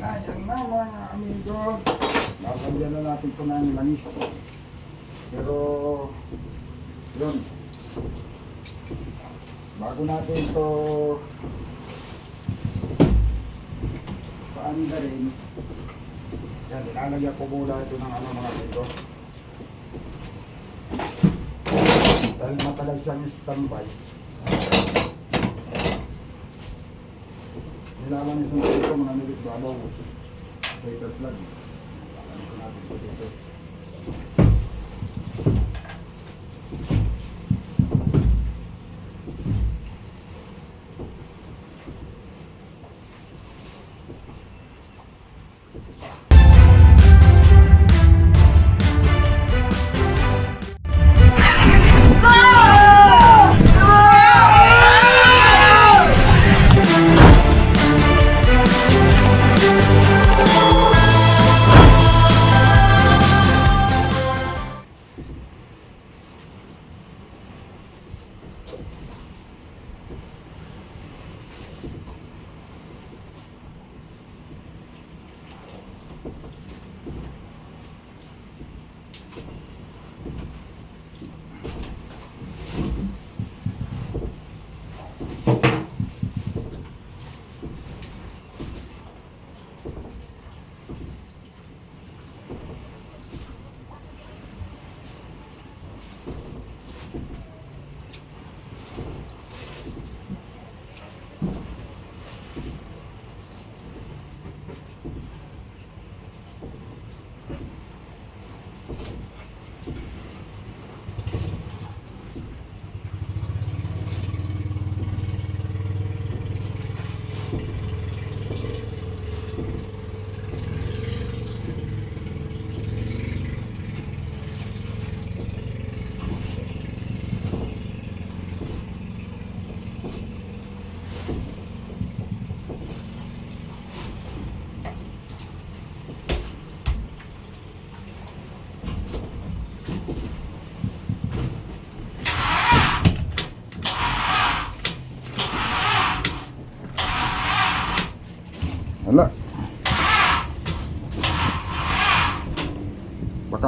Sayang na mga amigo. Lalagyan na natin ito ng langis. Pero, yun. Bago natin ito paanda rin. Yan, nilalagyan ko muna ito ng ano mga amigo. Dahil matagal siyang standby. Nilalanis natin ito mga amigo sa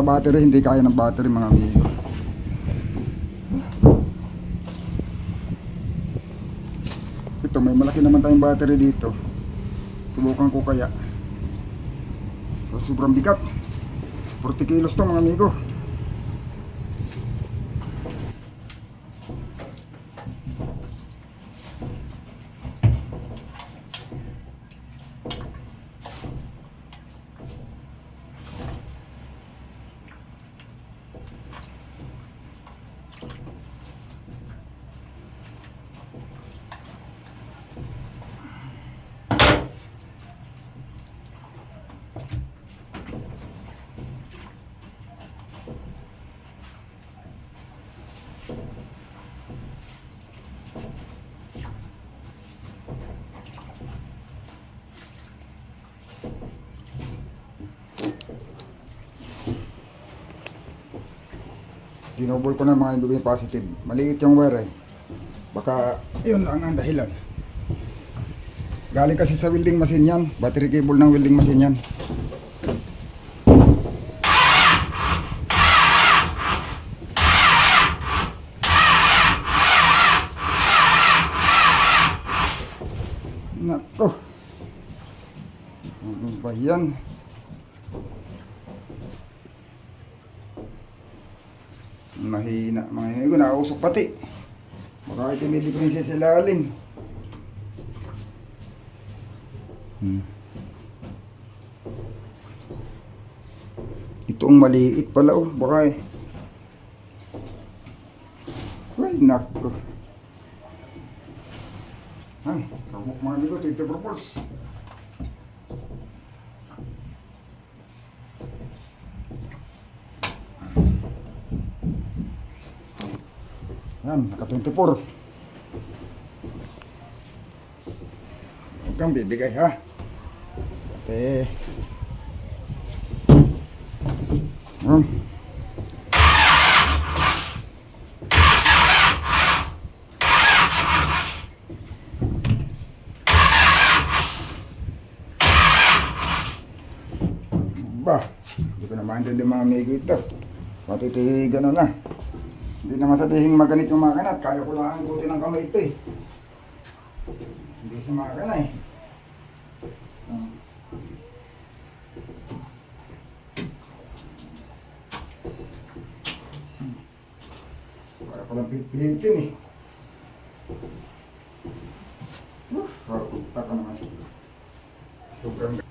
Baka battery, hindi kaya ng battery mga amigo. Ito, may malaki naman tayong battery dito. Subukan ko kaya. So, sobrang bigat. 40 kilos to mga amigo. Dinobol ko na mga indubi positive. Maliit yung wire eh. Baka yun lang ang dahilan. Galing kasi sa welding machine yan. Battery cable ng welding machine yan. Nako. Ano ba yan? Mahina mga amigo, nakausok pati. Baka ito may diferensya sa lalim. Hmm. Ito ang maliit pala oh, baka eh. Ay, nako. Ay, sabok mga amigo, 24 volts. Yan, naka 24. Huwag kang bibigay ha. Ate. Yan. Ba, hindi ko na maintindihan mga amigo ito. Matitigan na na. Hindi naman sabihin maganit yung makina at kaya ko lang ang buti ng kamay ito eh. Hindi sa makina eh. Ah. Kaya ko lang pihit-pihitin eh. Uh, wow, taka naman. Sobrang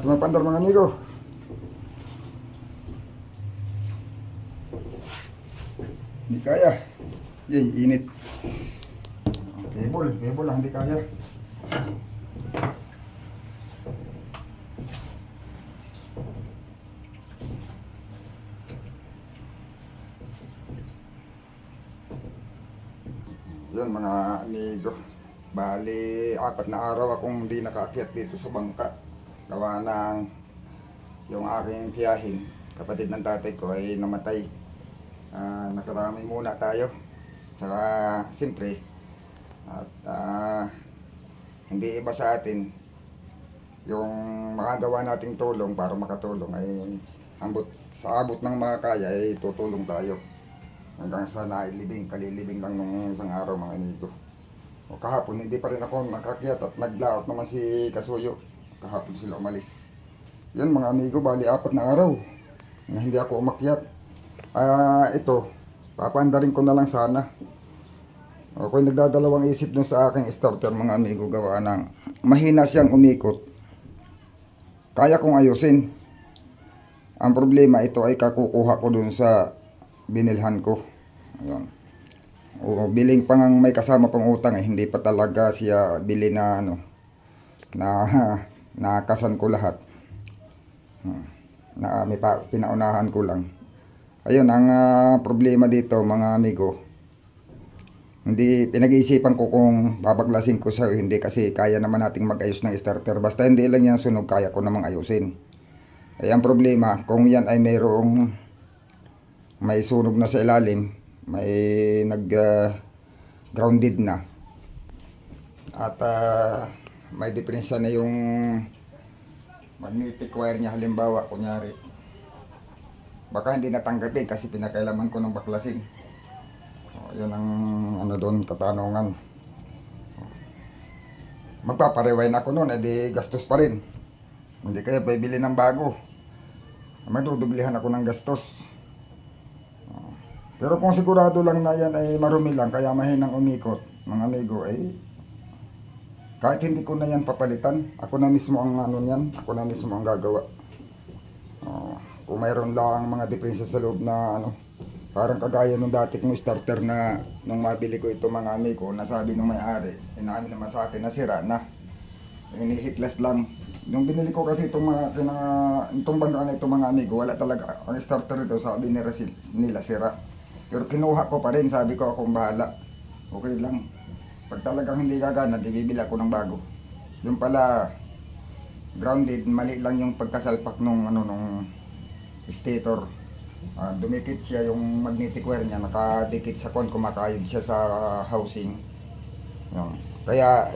Natin mapandar mga amigo. Hindi kaya. Yay, init. Cable, cable lang, hindi kaya. Yun mga amigo. Bali, apat na araw akong hindi nakaakyat dito sa bangka. Gawa ng yung aking tiyahin, kapatid ng tatay ko ay namatay. Ah, nakarami muna tayo. Saka, siyempre, at ah, hindi iba sa atin yung makagawa nating tulong para makatulong ay ambot, sa abot ng mga kaya ay tutulong tayo hanggang sa nailibing, kalilibing lang nung isang araw mga amigo. O kahapon hindi pa rin ako nakakyat at naglaot naman si Kasuyo. Kahapon sila umalis. Yan mga amigo, bali apat na araw na hindi ako umakyat. Ah, ito, papandarin ko na lang sana. Ako'y nagdadalawang isip dun sa aking starter mga amigo gawa ng mahina siyang umikot. Kaya kong ayusin. Ang problema ito ay kakukuha ko dun sa binilhan ko. Ayun. O biling pang ang may kasama pang utang eh, hindi pa talaga siya bili na ano na nakasan ko lahat. Hmm. Na may pa, pinaunahan ko lang. Ayun ang ah, problema dito mga amigo. Hindi pinag-iisipan ko kung babaklasin ko sa hindi kasi kaya naman nating mag-ayos ng starter. Basta hindi lang yan sunog kaya ko namang ayusin. Ay ang problema kung yan ay mayroong may sunog na sa ilalim, may nag ah, grounded na. At ah, may diferensya na yung magnetic wire niya halimbawa kunyari. Baka hindi natanggapin kasi pinakailaman ko ng baklasin. O, yun ang ano doon katanungan. Magpaparewind ako noon, edi gastos pa rin. Hindi kaya bibili ng bago. Madudublihan ako ng gastos. Pero kung sigurado lang na yan ay marumi lang, kaya mahinang umikot, mga amigo, ay kahit hindi ko na yan papalitan, ako na mismo ang ano niyan, ako na mismo ang gagawa. Oh, kung mayroon lang mga diferensya sa loob na ano, parang kagaya nung dati kong starter na nung mabili ko ito mga amigo, nasabi nung may-ari, inamin naman sa akin na sira na. Inihitlas lang. Nung binili ko kasi itong mga kina, itong bangka na ito mga amigo, wala talaga. Ang starter nito sabi nila, nila sira. Pero kinuha ko pa rin, sabi ko akong bahala. Okay lang. Pag talagang hindi gagana, di bibili ako ng bago. Yung pala, grounded, mali lang yung pagkasalpak nung ano nung stator. Ah, dumikit siya yung magnetic wire niya, nakadikit sa kon, kumakayod siya sa housing. Yun. Kaya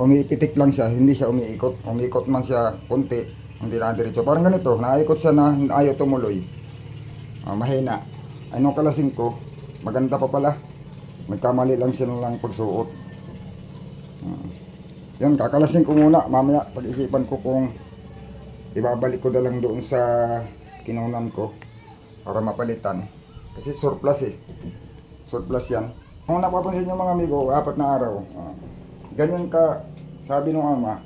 umiipitik lang siya, hindi siya umiikot. Umiikot man siya konti, hindi na diretso. Parang ganito, naikot siya na ayaw tumuloy. Ah, mahina. Nung kalasing ko, maganda pa pala. Nagkamali lang siya lang pagsuot. Yan, kakalasin ko muna. Mamaya, pag-isipan ko kung ibabalik ko na lang doon sa kinunan ko para mapalitan. Kasi surplus eh. Surplus yan. Kung napapansin nyo mga amigo, apat na araw. ah, ganyan ka, sabi nung ama,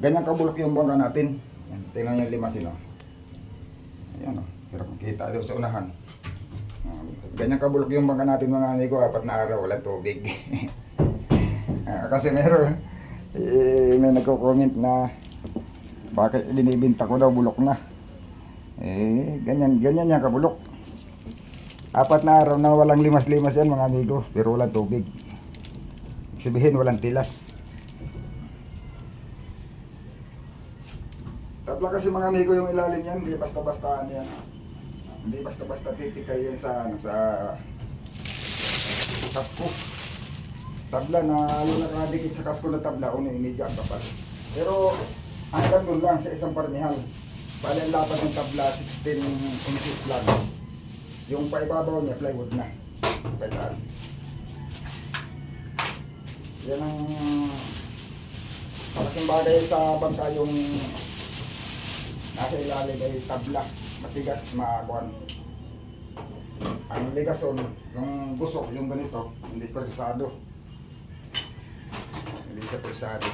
ganyan ka bulok yung bangka natin. Yan, tingnan nyo lima sila. Ayan o, hirap makita doon sa unahan. Ah, ganyan kabulok yung bangka natin mga amigo, apat na araw, walang tubig. Kasi eh, may nagko-comment na Bakit binibinta ko daw bulok na? Eh, ganyan, ganyan yan kabulok. Apat na araw na walang limas-limas yan mga amigo, pero walang tubig. Sabihin, walang tilas. Tabla kasi mga amigo yung ilalim yan, hindi basta-basta yan. Hindi basta-basta titikay yan sa, ano, sa kasko. Tabla na yung nakadikit sa kasko na tabla, una imedya ang kapal. Pero hanggang doon lang sa isang parmihal. Bali ang lapad ng tabla, 16 inches lang. Yung paibabaw niya, plywood na. Pataas. Yan ang malaking bagay sa bangka yung nasa ilalim ay tabla. Matigas, maakuan. Ang ligason, yung busok, yung ganito, hindi persado. Hindi siya persado.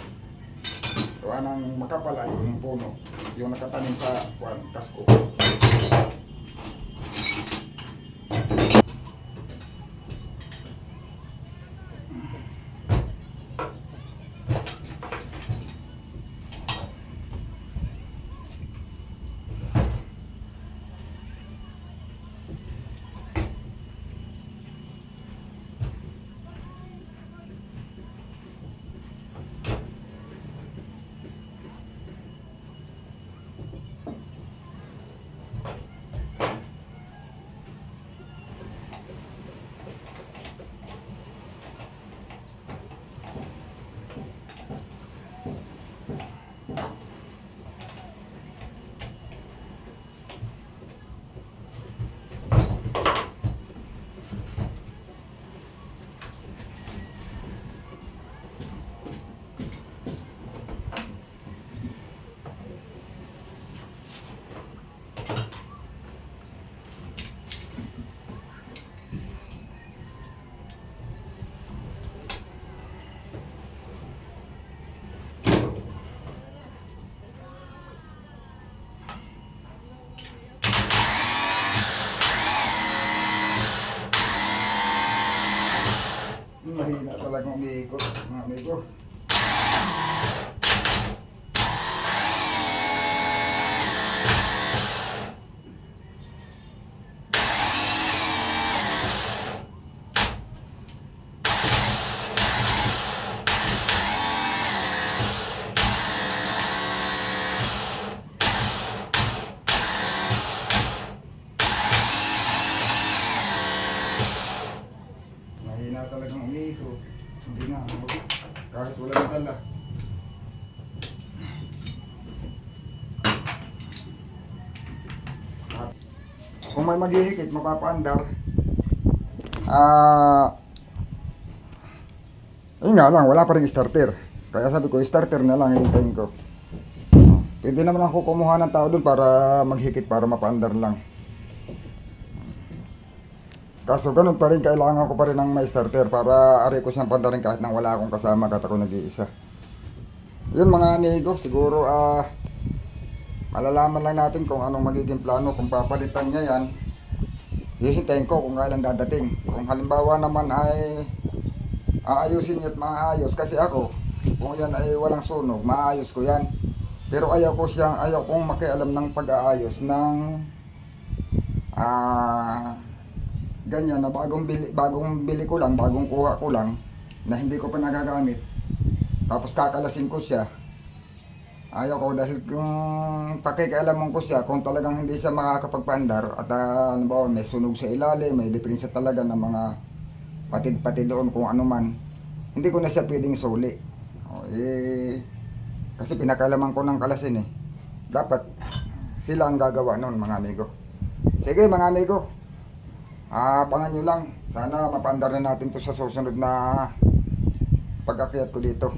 Tuwa ng makapala yung puno, yung nakatanim sa kuan, kasko. May maghihikit, mapapaandar, ah, yun nga lang, wala pa rin starter. Kaya sabi ko, starter na lang, hihintayin ko. Pwede naman ako kumuha ng tao doon para maghikit, para mapaandar lang. Kaso ganun pa rin, kailangan ko pa rin ng may starter para ari ko siyang pandarin kahit nang wala akong kasama kahit ako nag-iisa. Yun mga amigo, siguro ah malalaman lang natin kung anong magiging plano. Kung papalitan niya yan, hihintayin ko kung kailan dadating. Kung halimbawa naman ay aayusin at maayos kasi ako, kung yan ay walang sunog, maayos ko yan. Pero ayaw ko siyang, ayaw kong makialam ng pag-aayos ng ah ganyan na bagong bili, bagong bili ko lang, bagong kuha ko lang na hindi ko pa nagagamit. Tapos kakalasin ko siya. Ayaw ko dahil kung pakikialaman ko siya kung talagang hindi siya makakapagpandar at uh, ano ba, may sunog sa ilalim, may diferensya talaga ng mga patid-patid doon kung ano man. Hindi ko na siya pwedeng suli. O, eh, kasi pinakalaman ko ng kalasin eh. Dapat sila ang gagawa noon mga amigo. Sige mga amigo, Ah, abangan nyo lang. Sana mapandar na natin to sa susunod na pag-akyat ko dito.